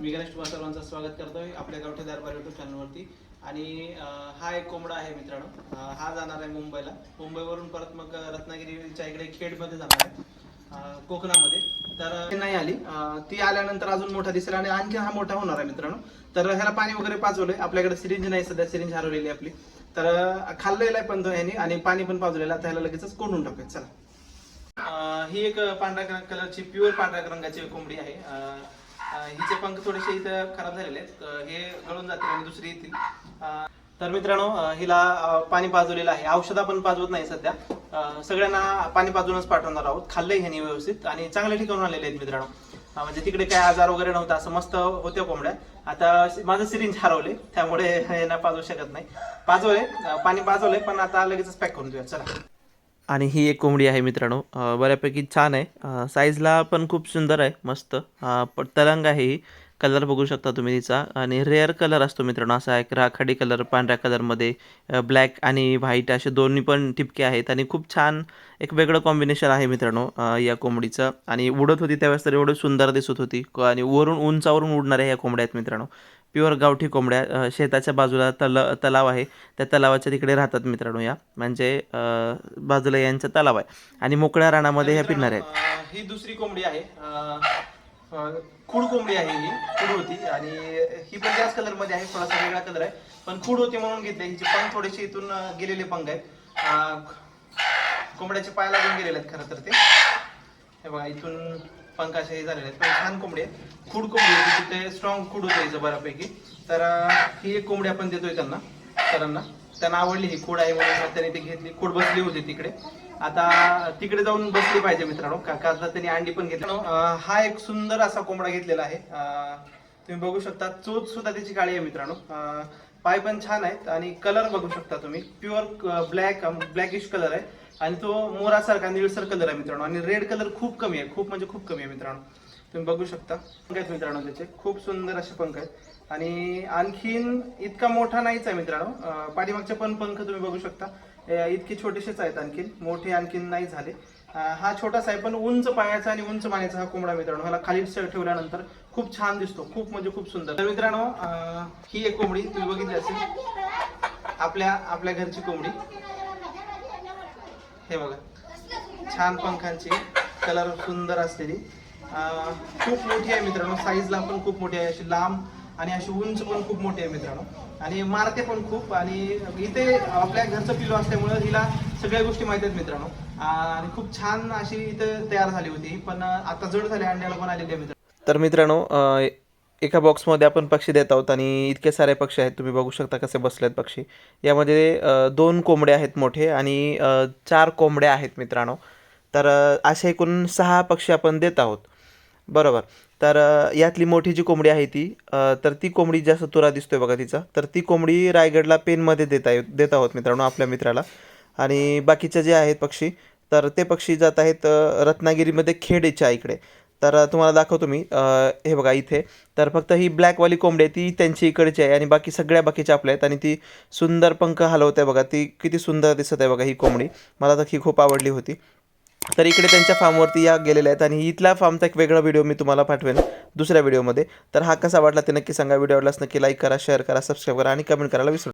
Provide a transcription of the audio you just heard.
मी गणेश तुम्हा सर्वांचं स्वागत करतोय आपल्या गावठी दरबार युट्यूब चॅनलवरती आणि हा एक कोंबडा आहे मित्रांनो. हा जाणार आहे मुंबईला. मुंबईवरून परत मग रत्नागिरीच्या इकडे खेडमध्ये जाणार आहे. कोकणामध्ये. तर नाही आली. ती आल्यानंतर अजून मोठा दिसेल आणि आणखी हा मोठा होणार आहे मित्रांनो. तर ह्याला पाणी वगैरे पाजवलंय. आपल्याकडे सिरिंज नाही सध्या. सिरिंज हरवलेली आपली. तर खाल्लेला आहे पण तो ह्याने आणि पाणी पण पाजवलेलं त्याला आता ह्याला लगेचच कोंडून टाकूया चला. ही एक पांढऱ्या कलरची प्युअर पांढऱ्या रंगाची कोंबडी आहे. हिचे पंख थोडेसे इथं खराब झालेले आहेत. हे गळून जातील आणि दुसरी येतील. तर मित्रांनो हिला पाणी पाजवलेलं आहे. औषध आपण पाजवत नाही सध्या. सगळ्यांना पाणी पाजवूनच पाठवणार आहोत. खाल्लंय ह्यानी व्यवस्थित आणि चांगल्या ठिकाणून आलेले आहेत मित्रांनो. म्हणजे तिकडे काय आजार वगैरे नव्हता असं मस्त होत्या कोंबड्या. आता माझं सिरिंज हरवले त्यामुळे यांना पाजवू शकत नाही. पाजवले पाणी पाजवलंय पण आता लगेचच पॅक करून देऊया. चला. आणि ही एक कोंबडी आहे मित्रांनो. बऱ्यापैकी छान आहे. साईजला पण खूप सुंदर आहे मस्त. पण तरंग आहे ही. कलर बघू शकता तुम्ही तिचा. आणि रेअर कलर असतो मित्रांनो असा एक राखाडी कलर पांढऱ्या कलरमध्ये ब्लॅक आणि व्हाईट असे दोन्ही पण ठिपके आहेत आणि खूप छान एक वेगळं कॉम्बिनेशन आहे मित्रांनो या कोंबडीचं. आणि उडत होती त्यावेळेस तर एवढं सुंदर दिसत होती. आणि वरून उंचावरून उडणाऱ्या ह्या कोंबड्या आहेत मित्रांनो. प्युअर गावठी कोंबड्या शेताच्या बाजूला तल तलाव आहे. त्या तलावाच्या तिकडे राहतात मित्रांनो या. म्हणजे बाजूला यांचा तलाव आहे. आणि मोकळ्या रानामध्ये ह्या फिरणार आहेत. ही दुसरी कोंबडी आहे. खूड कोंबडी आहे ही. खूड होती. आणि ही पण त्याच कलरमध्ये आहे. थोडासा वेगळा कलर आहे. पण खूड होती म्हणून घेतले हिचे पंख थोडेसे इथून गेलेले पंख आहेत. कोंबड्याचे पाय लागून गेलेले आहेत खरं तर ते. हे बघा इथून पंख हे झालेले आहेत. पण छान कोंबडी आहे खूड कोंबडी होती तिथे स्ट्रॉंग खूड होतं हिचं बऱ्यापैकी. तर ही एक कोंबडी आपण देतोय त्यांना सरांना. त्यांना आवडली ही खूड आहे म्हणून त्यांनी ती घेतली. खूड बसली होती तिकडे. आता तिकडे जाऊन बसली पाहिजे मित्रांनो का त्यांनी अंडी पण घेतली. हा एक सुंदर असा कोंबडा घेतलेला आहे. तुम्ही बघू शकता चोच सुद्धा त्याची काळी आहे मित्रांनो. पाय पण छान आहेत आणि कलर बघू शकता तुम्ही. प्युअर ब्लॅक ब्लॅकिश कलर आहे. आणि तो मोरासारखा निळसर कलर आहे मित्रांनो. आणि रेड कलर खूप कमी आहे. खूप म्हणजे खूप कमी आहे मित्रांनो. तुम्ही बघू शकता. पंख आहेत मित्रांनो त्याचे. खूप सुंदर असे पंख आहेत. आणि आणखीन इतका मोठा नाहीच आहे मित्रांनो. पाठीमागचे पण पंख तुम्ही बघू शकता. इतके छोटेसेच आहेत आणखीन. मोठे आणखीन नाही झाले. हा छोटासा आहे पण उंच पायाचा आणि उंच मानेचा हा कोंबडा मित्रांनो. ह्याला खाली ठेवल्यानंतर खूप छान दिसतो. खूप म्हणजे खूप सुंदर. तर मित्रांनो ही एक कोंबडी तुम्ही बघितली असेल. आपल्या आपल्या घरची कोंबडी. हे बघा. छान पंखांची. कलर सुंदर असलेली. खूप मोठी आहे मित्रांनो. साईजला पण खूप मोठी आहे. अशी लांब आणि अशी उंच पण खूप मोठी आहे मित्रांनो. आणि मारते पण खूप. आणि इथे आपल्या घरचं पिलो असल्यामुळं हिला सगळ्या गोष्टी माहीत आहेत मित्रांनो. आणि खूप छान अशी इथे तयार झाली होती. पण आता जड झाली अंड्याला पण आलेली आहे मित्रांनो. तर मित्रांनो एका बॉक्समध्ये आपण पक्षी देत आहोत आणि इतके सारे पक्षी आहेत. तुम्ही बघू शकता कसे बसलेत पक्षी. यामध्ये दोन कोंबडे आहेत मोठे आणि चार कोंबड्या आहेत मित्रांनो. तर असे एकूण सहा पक्षी आपण देत आहोत. बरोबर. तर यातली मोठी जी कोंबडी आहे ती तर ती कोंबडी जास्त तुरा दिसतोय बघा तिचा तर ती कोंबडी रायगडला पेनमध्ये देत आहे देत आहोत मित्रांनो आपल्या मित्राला. आणि बाकीचे जे आहेत पक्षी तर ते पक्षी जात आहेत रत्नागिरीमध्ये खेडेच्या इकडे. तर तुम्हाला दाखवतो मी हे बघा इथे. तर फक्त ही ब्लॅकवाली कोंबडी आहे ती त्यांची इकडची आहे आणि बाकी सगळ्या बाकीच्या आपल्या आहेत. आणि ती सुंदर पंख हलवते बघा ती किती सुंदर दिसत आहे बघा ही कोंबडी. मला तर ही खूप आवडली होती. तर इकडे त्यांच्या फार्मवरती या गेलेल्या आहेत आणि इथला फार्मचा एक वेगळा व्हिडिओ मी तुम्हाला पाठवेन दुसऱ्या व्हिडिओमध्ये तर हा कसा वाटला ते नक्की सांगा. व्हिडिओ आवडलास नक्की लाईक करा शेअर करा सबस्क्राईब करा आणि कमेंट करायला विसरू